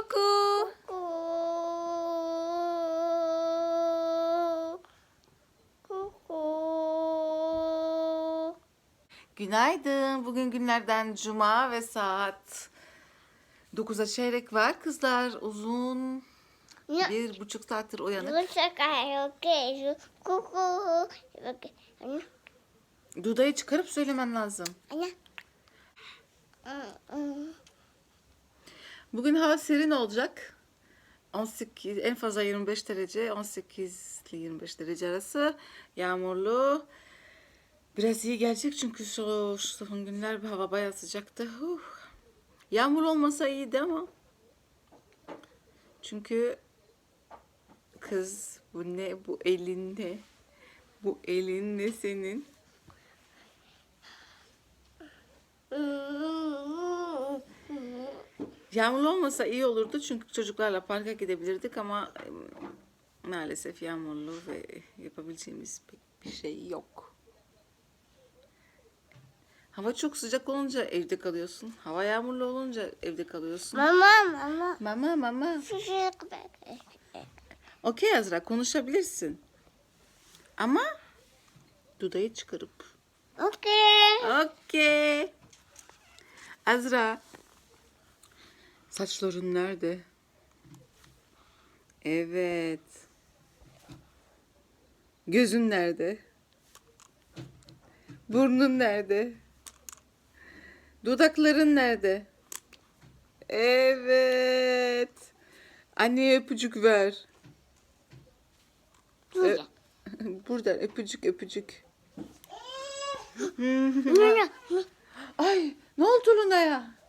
Kuku. Günaydın. Bugün günlerden cuma ve saat 9'a çeyrek var. Kızlar uzun bir buçuk saattir uyanık. Dudayı çıkarıp söylemen lazım. Bugün hava serin olacak. 18 en fazla 25 derece, 18 ile 25 derece arası. Yağmurlu. Biraz iyi gelecek çünkü şu, şu son günler hava bayağı sıcaktı. Huh. Yağmur olmasa iyiydi ama. Çünkü kız bu ne bu elin ne? Bu elin ne senin? Yağmurlu olmasa iyi olurdu çünkü çocuklarla parka gidebilirdik ama maalesef yağmurlu ve yapabileceğimiz pek bir şey yok. Hava çok sıcak olunca evde kalıyorsun. Hava yağmurlu olunca evde kalıyorsun. Mama mama. Mama mama. Okey Azra konuşabilirsin. Ama dudayı çıkarıp. Okey. Okey. Azra. Saçların nerede? Evet. Gözün nerede? Burnun nerede? Dudakların nerede? Evet. Anneye öpücük ver. Ö- Buradan öpücük öpücük. Ay ne oldu Luna'ya?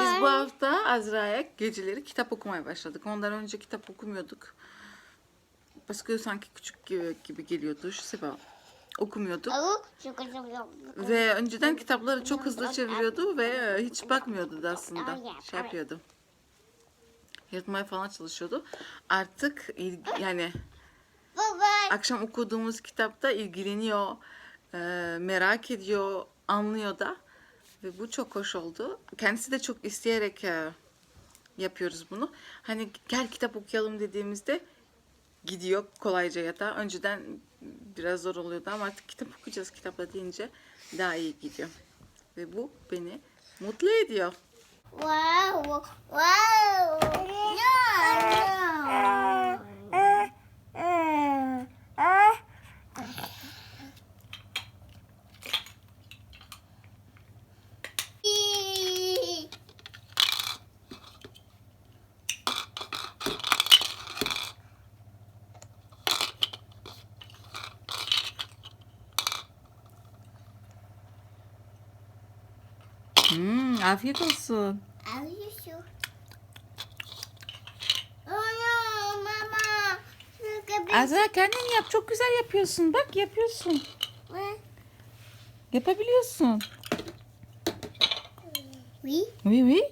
Biz bu hafta Azra'ya geceleri kitap okumaya başladık. Ondan önce kitap okumuyorduk. Başka sanki küçük gibi, gibi geliyordu. Şu sebeple okumuyorduk. Ve önceden kitapları çok hızlı çeviriyordu ve hiç bakmıyordu da aslında. Şey yapıyordu. Yırtmaya falan çalışıyordu. Artık yani akşam okuduğumuz kitapta ilgileniyor, e, merak ediyor, anlıyor da. Ve bu çok hoş oldu. Kendisi de çok isteyerek e, yapıyoruz bunu. Hani gel kitap okuyalım dediğimizde gidiyor kolayca yatağa. Önceden biraz zor oluyordu ama artık kitap okuyacağız kitapla deyince daha iyi gidiyor. Ve bu beni mutlu ediyor. Wow. Wow. Hmm, afiyet olsun. Oh no, mama. Azra kendin yap. Çok güzel yapıyorsun. Bak yapıyorsun. Yapabiliyorsun. Oui. Oui oui.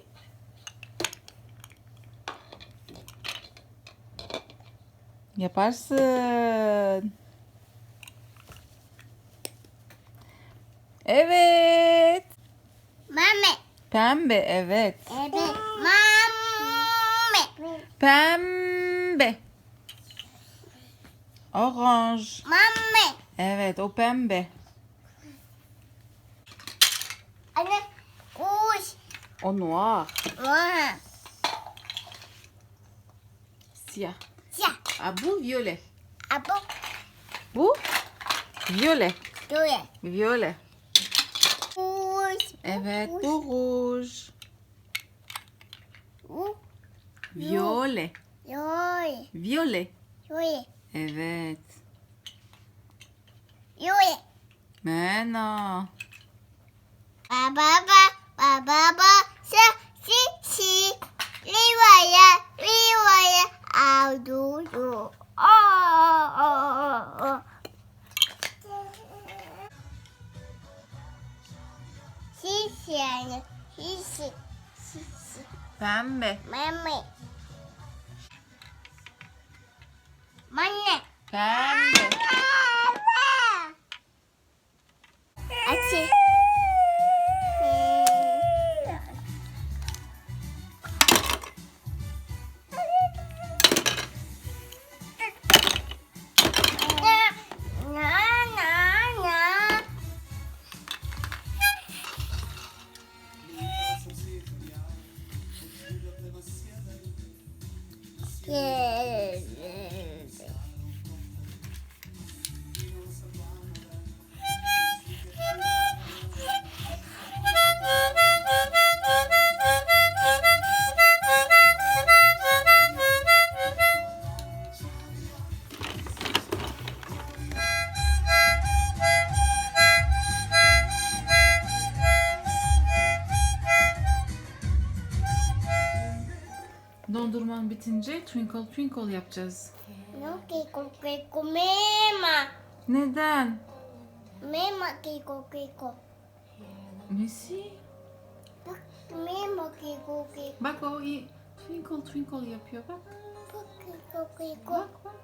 Yaparsın. Evet. Mame. Pembe evet. Evet. Pembe. Orange. Mame. Evet o pembe. Anne. Kuş. O noir. Siyah. Ya. Aa, bu violet. Apo. Bu violet. Doya. Violet. Evet rouge. U. Violet. Yoy. Violet. Yoy. Evet. Yoy. Mena. Ba ba ba ba ba ba sa si si riwaya riwaya au Pembe. mami Manne Pembe. Bitince twinkle twinkle yapacağız. No kiko kiko mema. Neden? Mema kiko kiko. Nesi? Bak mema kiko kiko. Bak o iyi. Twinkle twinkle yapıyor bak. Bak kiko kiko. Bak bak.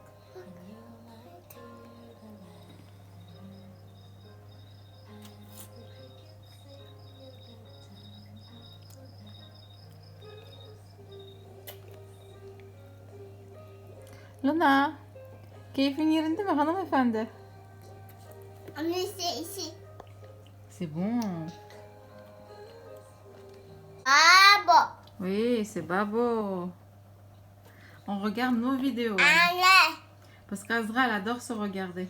Luna, keyfin yerinde mi hanımefendi? Anne şey şey. C'est bon. Abo. Oui, c'est babo. On regarde nos vidéos. Anne. Parce qu'Azra, elle adore se regarder.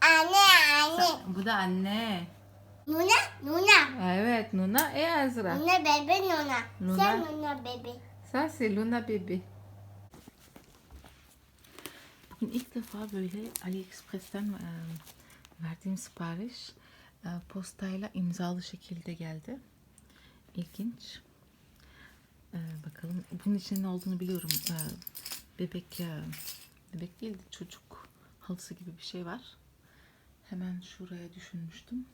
Anne anne. Ça- da anne. Nuna Nuna. Evet, Nuna et Azra. Nuna bebe Nuna. Nuna. Sen Nuna bebe. Ça, c'est Luna bébé. Bugün ilk defa böyle AliExpress'ten e, verdiğim sipariş e, postayla imzalı şekilde geldi. İlginç. E, bakalım bunun içinde ne olduğunu biliyorum. E, bebek e, bebek değil de çocuk halısı gibi bir şey var. Hemen şuraya düşünmüştüm.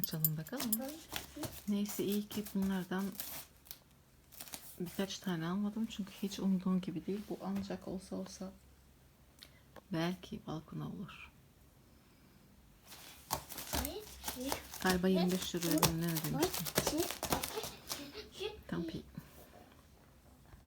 Açalım bakalım. Neyse iyi ki bunlardan birkaç tane almadım çünkü hiç umduğum gibi değil. Bu ancak olsa olsa belki balkona olur. Galiba 25 lira ödüm ne? demiştim. Tant pis.